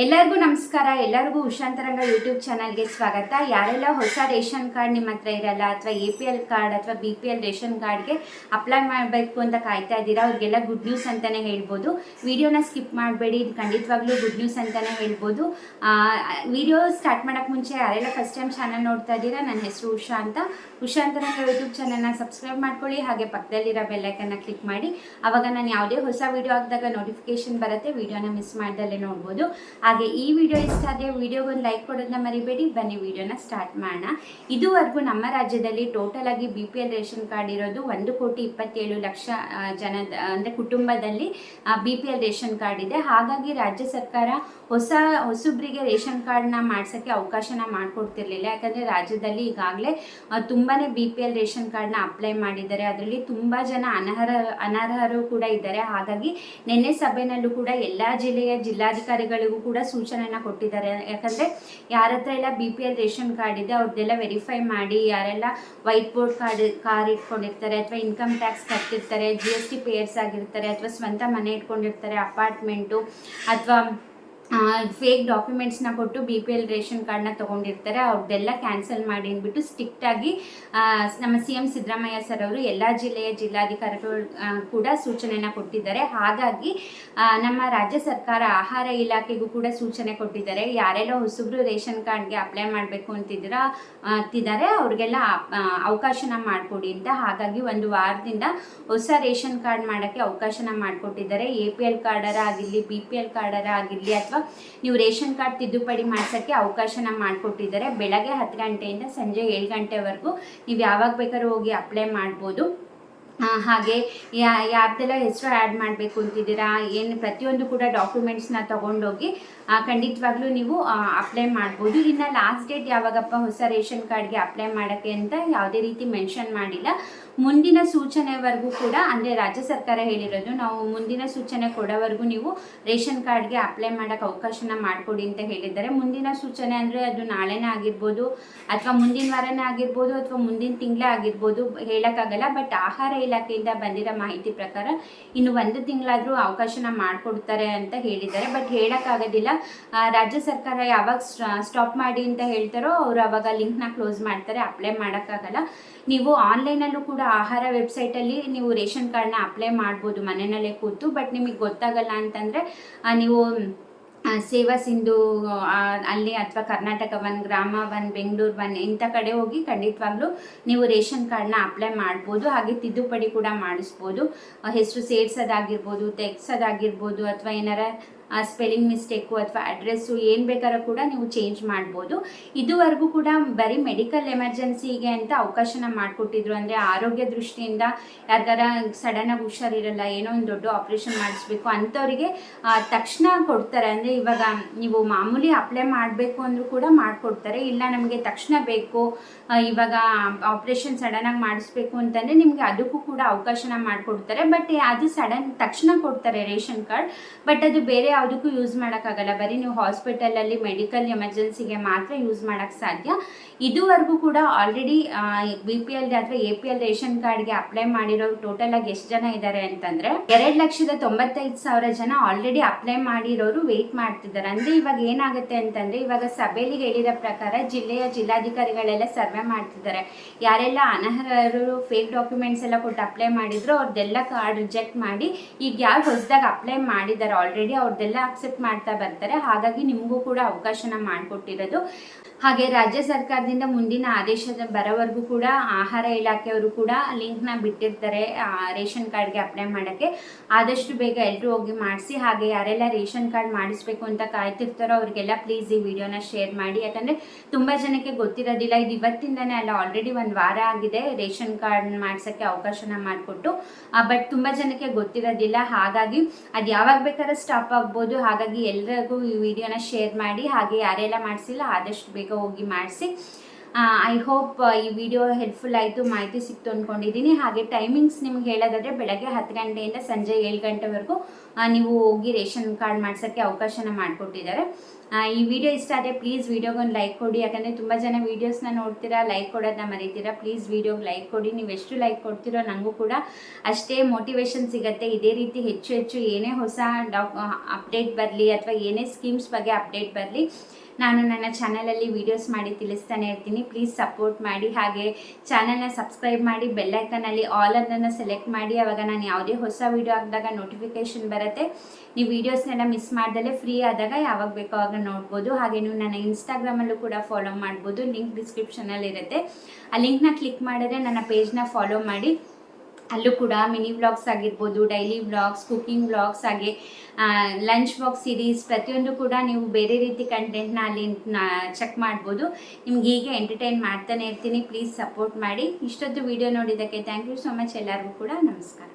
ಎಲ್ಲರಿಗೂ ನಮಸ್ಕಾರ. ಎಲ್ಲರಿಗೂ ಉಷಾಂತರಂಗ ಯೂಟ್ಯೂಬ್ ಚಾನಲ್ಗೆ ಸ್ವಾಗತ. ಯಾರೆಲ್ಲ ಹೊಸ ರೇಷನ್ ಕಾರ್ಡ್ ನಿಮ್ಮ ಹತ್ರ ಇರಲ್ಲ ಅಥವಾ ಎ ಪಿ ಎಲ್ ಕಾರ್ಡ್ ಅಥವಾ ಬಿ ಪಿ ಎಲ್ ರೇಷನ್ ಕಾರ್ಡ್ಗೆ ಅಪ್ಲೈ ಮಾಡಬೇಕು ಅಂತ ಕಾಯ್ತಾ ಇದ್ದೀರಾ, ಅವ್ರಿಗೆಲ್ಲ ಗುಡ್ ನ್ಯೂಸ್ ಅಂತಲೇ ಹೇಳ್ಬೋದು. ವಿಡಿಯೋನ ಸ್ಕಿಪ್ ಮಾಡಬೇಡಿ. ಇದು ಖಂಡಿತವಾಗ್ಲೂ ಗುಡ್ ನ್ಯೂಸ್ ಅಂತಲೇ ಹೇಳ್ಬೋದು. ವಿಡಿಯೋ ಸ್ಟಾರ್ಟ್ ಮಾಡೋಕ್ಕೆ ಮುಂಚೆ ಯಾರೆಲ್ಲ ಫಸ್ಟ್ ಟೈಮ್ ಚಾನಲ್ ನೋಡ್ತಾ ಇದ್ದೀರಾ, ನನ್ನ ಹೆಸರು ಉಷಾ ಅಂತ. ಉಷಾಂತರಂಗ ಯೂಟ್ಯೂಬ್ ಚಾನಲ್ನ ಸಬ್ಸ್ಕ್ರೈಬ್ ಮಾಡ್ಕೊಳ್ಳಿ. ಹಾಗೆ ಪಕ್ಕದಲ್ಲಿರೋ ಬೆಲ್ಲೈಕನ್ನ ಕ್ಲಿಕ್ ಮಾಡಿ. ಆವಾಗ ನಾನು ಯಾವುದೇ ಹೊಸ ವಿಡಿಯೋ ಹಾಕಿದಾಗ ನೋಟಿಫಿಕೇಶನ್ ಬರುತ್ತೆ. ವಿಡಿಯೋನ ಮಿಸ್ ಮಾಡ್ದಲ್ಲೇ ನೋಡ್ಬೋದು. ಹಾಗೆ ಈ ವಿಡಿಯೋ ಇಷ್ಟ ಆದರೆ ವಿಡಿಯೋಗೊಂದು ಲೈಕ್ ಕೊಡೋದನ್ನ ಮರಿಬೇಡಿ. ಬನ್ನಿ ವಿಡಿಯೋನ ಸ್ಟಾರ್ಟ್ ಮಾಡೋಣ. ಇದುವರೆಗೂ ನಮ್ಮ ರಾಜ್ಯದಲ್ಲಿ ಟೋಟಲ್ ಆಗಿ B P L ration card ಇರೋದು ಒಂದು ಕೋಟಿ ಇಪ್ಪತ್ತೇಳು ಲಕ್ಷ ಜನ ಅಂದರೆ ಕುಟುಂಬದಲ್ಲಿ B P L ration card ಇದೆ. ಹಾಗಾಗಿ ರಾಜ್ಯ ಸರ್ಕಾರ ಹೊಸ, ಹೊಸಬ್ರಿಗೆ ರೇಷನ್ ಕಾರ್ಡ್ನ ಮಾಡ್ಸೋಕ್ಕೆ ಅವಕಾಶನ ಮಾಡಿಕೊಡ್ತಿರ್ಲಿಲ್ಲ. ಯಾಕಂದರೆ ರಾಜ್ಯದಲ್ಲಿ ಈಗಾಗಲೇ ತುಂಬಾ ಬಿ ಪಿ ಎಲ್ ರೇಷನ್ ಕಾರ್ಡ್ನ ಅಪ್ಲೈ ಮಾಡಿದ್ದಾರೆ. ಅದರಲ್ಲಿ ತುಂಬ ಜನ ಅನರ್ಹ, ಅನರ್ಹರು ಕೂಡ ಇದ್ದಾರೆ. ಹಾಗಾಗಿ ನಿನ್ನೆ ಸಭೆಯಲ್ಲೂ ಕೂಡ ಎಲ್ಲ ಜಿಲ್ಲೆಯ ಜಿಲ್ಲಾಧಿಕಾರಿಗಳಿಗೂ ಕೂಡ ಸೂಚನೆನ ಕೊಟ್ಟಿದ್ದಾರೆ. ಯಾಕಂದರೆ ಯಾರ ಹತ್ರ ಎಲ್ಲ B P L ration card ಇದೆ ಅವ್ರದ್ದೆಲ್ಲ ವೆರಿಫೈ ಮಾಡಿ, ಯಾರೆಲ್ಲ ವೈಟ್ ಬೋರ್ಡ್ ಕಾರ್ಡ್ ಕಾರ್ ಇಟ್ಕೊಂಡಿರ್ತಾರೆ ಅಥವಾ ಇನ್ಕಮ್ ಟ್ಯಾಕ್ಸ್ ಕಟ್ಟಿರ್ತಾರೆ ಜಿ ಎಸ್ ಟಿ ಪೇಯರ್ಸ್ ಆಗಿರ್ತಾರೆ ಅಥವಾ ಸ್ವಂತ ಮನೆ ಇಟ್ಕೊಂಡಿರ್ತಾರೆ ಅಪಾರ್ಟ್ಮೆಂಟು ಅಥವಾ ಫೇಕ್ ಡಾಕ್ಯುಮೆಂಟ್ಸ್ನ ಕೊಟ್ಟು ಬಿ ಪಿ ಎಲ್ ರೇಷನ್ ಕಾರ್ಡ್ನ ತೊಗೊಂಡಿರ್ತಾರೆ. ಅವ್ರದ್ದೆಲ್ಲ ಕ್ಯಾನ್ಸಲ್ ಮಾಡಿ ಅಂದ್ಬಿಟ್ಟು ಸ್ಟ್ರಿಕ್ಟಾಗಿ ನಮ್ಮ ಸಿ ಎಂ ಸಿದ್ದರಾಮಯ್ಯ ಸರ್ ಅವರು ಎಲ್ಲ ಜಿಲ್ಲೆಯ ಜಿಲ್ಲಾಧಿಕಾರಿಗಳು ಕೂಡ ಸೂಚನೆಯನ್ನು ಕೊಟ್ಟಿದ್ದಾರೆ. ಹಾಗಾಗಿ ನಮ್ಮ ರಾಜ್ಯ ಸರ್ಕಾರ ಆಹಾರ ಇಲಾಖೆಗೂ ಕೂಡ ಸೂಚನೆ ಕೊಟ್ಟಿದ್ದಾರೆ. ಯಾರೆಲ್ಲ ಹೊಸಬ್ರು ರೇಷನ್ ಕಾರ್ಡ್ಗೆ ಅಪ್ಲೈ ಮಾಡಬೇಕು ಅಂತಿದ್ದೀರ, ಅಂತಿದ್ದಾರೆ. ಅವ್ರಿಗೆಲ್ಲ ಅವಕಾಶನ ಮಾಡಿಕೊಡಿ ಅಂತ. ಹಾಗಾಗಿ ಒಂದು ವಾರದಿಂದ ಹೊಸ ರೇಷನ್ ಕಾರ್ಡ್ ಮಾಡೋಕ್ಕೆ ಅವಕಾಶನ ಮಾಡಿಕೊಟ್ಟಿದ್ದಾರೆ. ಎ ಪಿ ಎಲ್ ಕಾರ್ಡರ ಆಗಿರಲಿ ಬಿ ಪಿ ಎಲ್ ಕಾರ್ಡರ ಆಗಿರಲಿ ಅಥವಾ ನೀವು ರೇಷನ್ ಕಾರ್ಡ್ ತಿದ್ದುಪಡಿ ಮಾಡ್ಸೋಕ್ಕೆ ಅವಕಾಶನ ಮಾಡಿಕೊಟ್ಟಿದ್ದಾರೆ. ಬೆಳಗ್ಗೆ ಹತ್ತು ಗಂಟೆಯಿಂದ ಸಂಜೆ ಏಳು ಗಂಟೆವರೆಗೂ ನೀವು ಯಾವಾಗ ಬೇಕಾದ್ರೂ ಹೋಗಿ ಅಪ್ಲೈ ಮಾಡ್ಬೋದು. ಹಾಗೆ ಯಾ, ಯಾರ್ದೆಲ್ಲ ಹೆಸರು ಆ್ಯಡ್ ಮಾಡಬೇಕು ಅಂತಿದ್ದೀರಾ, ಏನು ಪ್ರತಿಯೊಂದು ಕೂಡ ಡಾಕ್ಯುಮೆಂಟ್ಸ್ನ ತೊಗೊಂಡೋಗಿ ಖಂಡಿತವಾಗ್ಲೂ ನೀವು ಅಪ್ಲೈ ಮಾಡ್ಬೋದು. ಇನ್ನು ಲಾಸ್ಟ್ ಡೇಟ್ ಯಾವಾಗಪ್ಪ ಹೊಸ ರೇಷನ್ ಕಾರ್ಡ್ಗೆ ಅಪ್ಲೈ ಮಾಡೋಕ್ಕೆ ಅಂತ ಯಾವುದೇ ರೀತಿ ಮೆನ್ಷನ್ ಮಾಡಿಲ್ಲ. ಮುಂದಿನ ಸೂಚನೆವರೆಗೂ ಕೂಡ, ಅಂದರೆ ರಾಜ್ಯ ಸರ್ಕಾರ ಹೇಳಿರೋದು, ನಾವು ಮುಂದಿನ ಸೂಚನೆ ಕೊಡೋವರೆಗೂ ನೀವು ರೇಷನ್ ಕಾರ್ಡ್ಗೆ ಅಪ್ಲೈ ಮಾಡೋಕ್ಕೆ ಅವಕಾಶನ ಮಾಡಿಕೊಡಿ ಅಂತ ಹೇಳಿದ್ದಾರೆ. ಮುಂದಿನ ಸೂಚನೆ ಅಂದರೆ ಅದು ನಾಳೆನೇ ಆಗಿರ್ಬೋದು, ಅಥವಾ ಮುಂದಿನ ವಾರನೇ ಆಗಿರ್ಬೋದು, ಅಥವಾ ಮುಂದಿನ ತಿಂಗಳೇ ಆಗಿರ್ಬೋದು, ಹೇಳೋಕ್ಕಾಗಲ್ಲ. ಬಟ್ ಆಹಾರ ಇಲಾಖೆಯಿಂದ ಬಂದಿರೋ ಮಾಹಿತಿ ಪ್ರಕಾರ ಇನ್ನು ಒಂದು ತಿಂಗಳಾದರೂ ಅವಕಾಶನ ಮಾಡಿಕೊಡ್ತಾರೆ ಅಂತ ಹೇಳಿದ್ದಾರೆ. ಬಟ್ ಹೇಳೋಕ್ಕಾಗೋದಿಲ್ಲ. ರಾಜ್ಯ ಸರ್ಕಾರ ಯಾವಾಗ ಸ್ಟಾಪ್ ಮಾಡಿ ಅಂತ ಹೇಳ್ತಾರೋ ಅವರು ಅವಾಗ ಲಿಂಕ್ನ ಕ್ಲೋಸ್ ಮಾಡ್ತಾರೆ. ಅಪ್ಲೈ ಮಾಡೋಕ್ಕಾಗಲ್ಲ. ನೀವು ಆನ್ಲೈನಲ್ಲೂ ಕೂಡ ಆಹಾರ ವೆಬ್ಸೈಟಲ್ಲಿ ನೀವು ರೇಷನ್ ಕಾರ್ಡ್ನ ಅಪ್ಲೈ ಮಾಡ್ಬೋದು ಮನೆಯಲ್ಲೇ ಕೂತು. ಬಟ್ ನಿಮಗೆ ಗೊತ್ತಾಗಲ್ಲ ಅಂತಂದರೆ ನೀವು ಸೇವಾ ಸಿಂಧು ಅಲ್ಲಿ ಅಥವಾ Karnataka one, Grama one, Bengaluru one, ಇಂಥ ಕಡೆ ಹೋಗಿ ಖಂಡಿತವಾಗ್ಲೂ ನೀವು ರೇಷನ್ ಕಾರ್ಡ್ನ ಅಪ್ಲೈ ಮಾಡ್ಬೋದು, ಹಾಗೆ ತಿದ್ದುಪಡಿ ಕೂಡ ಮಾಡಿಸ್ಬೋದು. ಹೆಸರು ಸೇರ್ಸೋದಾಗಿರ್ಬೋದು, ತೆಗ್ಸೋದಾಗಿರ್ಬೋದು, ಅಥವಾ ಏನಾರ ಸ್ಪೆಲ್ಲಿಂಗ್ ಮಿಸ್ಟೇಕು ಅಥವಾ ಅಡ್ರೆಸ್ಸು ಏನು ಬೇಕಾದ್ರೂ ಕೂಡ ನೀವು ಚೇಂಜ್ ಮಾಡ್ಬೋದು. ಇದುವರೆಗೂ ಕೂಡ ಬರೀ ಮೆಡಿಕಲ್ ಎಮರ್ಜೆನ್ಸಿಗೆ ಅಂತ ಅವಕಾಶನ ಮಾಡಿಕೊಟ್ಟಿದ್ರು ಅಂದರೆ ಆರೋಗ್ಯ ದೃಷ್ಟಿಯಿಂದ ಯಾರ್ದಾರ ಸಡನ್ನಾಗಿ ಹುಷಾರಿರಲ್ಲ ಏನೋ ಒಂದು ದೊಡ್ಡ ಆಪ್ರೇಷನ್ ಮಾಡಿಸ್ಬೇಕು ಅಂಥವ್ರಿಗೆ ಆ, ತಕ್ಷಣ ಕೊಡ್ತಾರೆ. ಅಂದರೆ ಇವಾಗ ನೀವು ಮಾಮೂಲಿ ಅಪ್ಲೈ ಮಾಡಬೇಕು ಅಂದರೂ ಕೂಡ ಮಾಡಿಕೊಡ್ತಾರೆ. ಇಲ್ಲ ನಮಗೆ ತಕ್ಷಣ ಬೇಕು ಆ, ಇವಾಗ ಆಪ್ರೇಷನ್ ಸಡನ್ನಾಗಿ ಮಾಡಿಸ್ಬೇಕು ಅಂತಂದರೆ ನಿಮಗೆ ಅದಕ್ಕೂ ಕೂಡ ಅವಕಾಶನ ಮಾಡಿಕೊಡ್ತಾರೆ. ಬಟ್ ಅದು ಸಡನ್ ತಕ್ಷಣ ಕೊಡ್ತಾರೆ ರೇಷನ್ ಕಾರ್ಡ್. ಬಟ್ ಅದು ಬೇರೆ ಯಾವುದಕ್ಕೂ ಯೂಸ್ ಮಾಡೋಕ್ಕಾಗಲ್ಲ. ಬರೀ ನೀವು ಹಾಸ್ಪಿಟಲಲ್ಲಿ ಮೆಡಿಕಲ್ ಎಮರ್ಜೆನ್ಸಿಗೆ ಮಾತ್ರ ಯೂಸ್ ಮಾಡೋಕ್ಕೆ ಸಾಧ್ಯ. ಇದುವರೆಗೂ ಕೂಡ ಆಲ್ರೆಡಿ ಬಿ ಪಿ ಎಲ್ ಅಥವಾ ಎ ಪಿ ಎಲ್ ರೇಷನ್ ಕಾರ್ಡ್ಗೆ ಅಪ್ಲೈ ಮಾಡಿರೋ ಟೋಟಲ್ ಆಗಿ ಎಷ್ಟು ಜನ ಇದ್ದಾರೆ ಅಂತಂದ್ರೆ, ಎರಡು ಲಕ್ಷದ ತೊಂಬತ್ತೈದು ಸಾವಿರ ಜನ ಆಲ್ರೆಡಿ ಅಪ್ಲೈ ಮಾಡಿರೋರು ವೇಟ್ ಮಾಡ್ತಿದ್ದಾರೆ. ಅಂದರೆ ಇವಾಗ ಏನಾಗುತ್ತೆ ಅಂತಂದ್ರೆ, ಇವಾಗ ಸಭೆಯಲ್ಲಿ ಹೇಳಿದ ಪ್ರಕಾರ ಜಿಲ್ಲೆಯ ಜಿಲ್ಲಾಧಿಕಾರಿಗಳೆಲ್ಲ ಸರ್ವೆ ಮಾಡ್ತಿದ್ದಾರೆ. ಯಾರೆಲ್ಲ ಅನರ್ಹರು ಫೇಕ್ ಡಾಕ್ಯುಮೆಂಟ್ಸ್ ಎಲ್ಲ ಕೊಟ್ಟು ಅಪ್ಲೈ ಮಾಡಿದ್ರು ಅವ್ರದ್ದೆಲ್ಲ ಕಾರ್ಡ್ ರಿಜೆಕ್ಟ್ ಮಾಡಿ, ಈಗ ಯಾರು ಹೊಸದಾಗಿ ಅಪ್ಲೈ ಮಾಡಿದ್ದಾರೆ ಆಲ್ರೆಡಿ ಅವ್ರದ್ದೆಲ್ಲ ಅಕ್ಸೆಪ್ಟ್ ಮಾಡ್ತಾ ಬರ್ತಾರೆ. ಹಾಗಾಗಿ ನಿಮಗೂ ಕೂಡ ಅವಕಾಶನ ಮಾಡಿಕೊಟ್ಟಿರೋದು. ಹಾಗೆ ರಾಜ್ಯ ಸರ್ಕಾರದಿಂದ ಮುಂದಿನ ಆದೇಶದ ಬರೋವರೆಗೂ ಕೂಡ ಆಹಾರ ಇಲಾಖೆಯವರು ಕೂಡ ಲಿಂಕ್ನ ಬಿಟ್ಟಿರ್ತಾರೆ ರೇಷನ್ ಕಾರ್ಡ್ಗೆ ಅಪ್ಲೈ ಮಾಡೋಕ್ಕೆ. ಆದಷ್ಟು ಬೇಗ ಎಲ್ಲರೂ ಹೋಗಿ ಮಾಡಿಸಿ, ಹಾಗೆ ಯಾರೆಲ್ಲ ರೇಷನ್ ಕಾರ್ಡ್ ಮಾಡಿಸ್ಬೇಕು ಅಂತ ಕಾಯ್ತಿರ್ತಾರೋ ಅವ್ರಿಗೆಲ್ಲ ಪ್ಲೀಸ್ ಈ ವಿಡಿಯೋನ ಶೇರ್ ಮಾಡಿ. ಯಾಕಂದರೆ ತುಂಬ ಜನಕ್ಕೆ ಗೊತ್ತಿರೋದಿಲ್ಲ, ಇದು ಇವತ್ತಿಂದನೇ ಅಲ್ಲ ಆಲ್ರೆಡಿ ಒಂದು ವಾರ ಆಗಿದೆ ರೇಷನ್ ಕಾರ್ಡ್ ಮಾಡ್ಸೋಕ್ಕೆ ಅವಕಾಶನ ಮಾಡಿಕೊಟ್ಟು. ಬಟ್ ತುಂಬ ಜನಕ್ಕೆ ಗೊತ್ತಿರೋದಿಲ್ಲ, ಹಾಗಾಗಿ ಅದು ಯಾವಾಗ ಬೇಕಾದ್ರೆ ಸ್ಟಾಪ್ ಆಗ್ಬೋದು. ಹಾಗಾಗಿ ಎಲ್ರಿಗೂ ಈ ವಿಡಿಯೋನ ಶೇರ್ ಮಾಡಿ, ಹಾಗೆ ಯಾರೆಲ್ಲ ಮಾಡಿಸಿಲ್ಲ ಆದಷ್ಟು ಬೇಗ ಹೋಗಿ ಮಾಡಿಸಿ. ಐ ಹೋಪ್ ಈ ವಿಡಿಯೋ ಹೆಲ್ಪ್ಫುಲ್ ಆಯಿತು, ಮಾಹಿತಿ ಸಿಕ್ತು ಅಂದ್ಕೊಂಡಿದ್ದೀನಿ ಹಾಗೆ ಟೈಮಿಂಗ್ಸ್ ನಿಮ್ಗೆ ಹೇಳೋದಾದರೆ ಬೆಳಗ್ಗೆ ಹತ್ತು ಗಂಟೆಯಿಂದ ಸಂಜೆ ಏಳು ಗಂಟೆವರೆಗೂ ನೀವು ಹೋಗಿ ರೇಷನ್ ಕಾರ್ಡ್ ಮಾಡ್ಸೋಕ್ಕೆ ಅವಕಾಶನ ಮಾಡಿಕೊಟ್ಟಿದ್ದಾರೆ. ಈ ವಿಡಿಯೋ ಇಷ್ಟ ಆದರೆ ಪ್ಲೀಸ್ ವಿಡಿಯೋಗೊಂದು ಲೈಕ್ ಕೊಡಿ. ಯಾಕಂದರೆ ತುಂಬ ಜನ ವೀಡಿಯೋಸ್ನ ನೋಡ್ತೀರಾ ಲೈಕ್ ಕೊಡೋದನ್ನ ಮರಿತೀರಾ. ಪ್ಲೀಸ್ ವಿಡಿಯೋಗೆ ಲೈಕ್ ಕೊಡಿ. ನೀವು ಎಷ್ಟು ಲೈಕ್ ಕೊಡ್ತೀರೋ ನನಗೂ ಕೂಡ ಅಷ್ಟೇ ಮೋಟಿವೇಶನ್ ಸಿಗುತ್ತೆ. ಇದೇ ರೀತಿ ಹೆಚ್ಚು ಹೆಚ್ಚು ಏನೇ ಹೊಸ ಅಪ್ಡೇಟ್ ಬರಲಿ ಅಥವಾ ಏನೇ ಸ್ಕೀಮ್ಸ್ ಬಗ್ಗೆ ಅಪ್ಡೇಟ್ ಬರಲಿ, ನಾನು ನನ್ನ ಚಾನಲಲ್ಲಿ ವೀಡಿಯೋಸ್ ಮಾಡಿ ತಿಳಿಸ್ತಾನೆ ಇರ್ತೀನಿ. ಪ್ಲೀಸ್ ಸಪೋರ್ಟ್ ಮಾಡಿ. ಹಾಗೆ ಚಾನಲ್ನ ಸಬ್ಸ್ಕ್ರೈಬ್ ಮಾಡಿ ಬೆಲ್ಲೈಕನಲ್ಲಿ ಆಲ್ ಅದನ್ನು ಸೆಲೆಕ್ಟ್ ಮಾಡಿ. ಅವಾಗ ನಾನು ಯಾವುದೇ ಹೊಸ ವೀಡಿಯೋ ಹಾಕಿದಾಗ ನೋಟಿಫಿಕೇಶನ್ ಬರುತ್ತೆ. ನೀವು ವೀಡಿಯೋಸ್ನೆಲ್ಲ ಮಿಸ್ ಮಾಡ್ದಲೇ ಫ್ರೀ ಆದಾಗ ಯಾವಾಗ ಬೇಕೋ ಆವಾಗ ನೋಡ್ಬೋದು. ಹಾಗೆ ನೀವು ನನ್ನ ಇನ್ಸ್ಟಾಗ್ರಾಮಲ್ಲೂ ಕೂಡ ಫಾಲೋ ಮಾಡ್ಬೋದು. ಲಿಂಕ್ ಡಿಸ್ಕ್ರಿಪ್ಷನಲ್ಲಿ ಇರುತ್ತೆ. ಆ ಲಿಂಕ್ನ ಕ್ಲಿಕ್ ಮಾಡಿದ್ರೆ ನನ್ನ ಪೇಜ್ನ ಫಾಲೋ ಮಾಡಿ. ಅಲ್ಲೂ ಕೂಡ ಮಿನಿ ವ್ಲಾಗ್ಸ್ ಆಗಿರ್ಬೋದು ಡೈಲಿ ವ್ಲಾಗ್ಸ್ ಕುಕಿಂಗ್ ವ್ಲಾಗ್ಸ್ ಹಾಗೆ ಲಂಚ್ ಬಾಕ್ಸ್ ಸೀರೀಸ್ ಪ್ರತಿಯೊಂದು ಕೂಡ ನೀವು ಬೇರೆ ರೀತಿ ಕಂಟೆಂಟ್ನ ಅಲ್ಲಿ ಚೆಕ್ ಮಾಡ್ಬೋದು. ನಿಮ್ಗೆ ಹೀಗೆ ಎಂಟರ್ಟೈನ್ ಮಾಡ್ತಾನೆ ಇರ್ತೀನಿ. ಪ್ಲೀಸ್ ಸಪೋರ್ಟ್ ಮಾಡಿ. ಇಷ್ಟೊತ್ತು ವಿಡಿಯೋ ನೋಡಿದ್ದಕ್ಕೆ ಥ್ಯಾಂಕ್ ಯು ಸೊ ಮಚ್ ಎಲ್ಲರಿಗೂ ಕೂಡ ನಮಸ್ಕಾರ.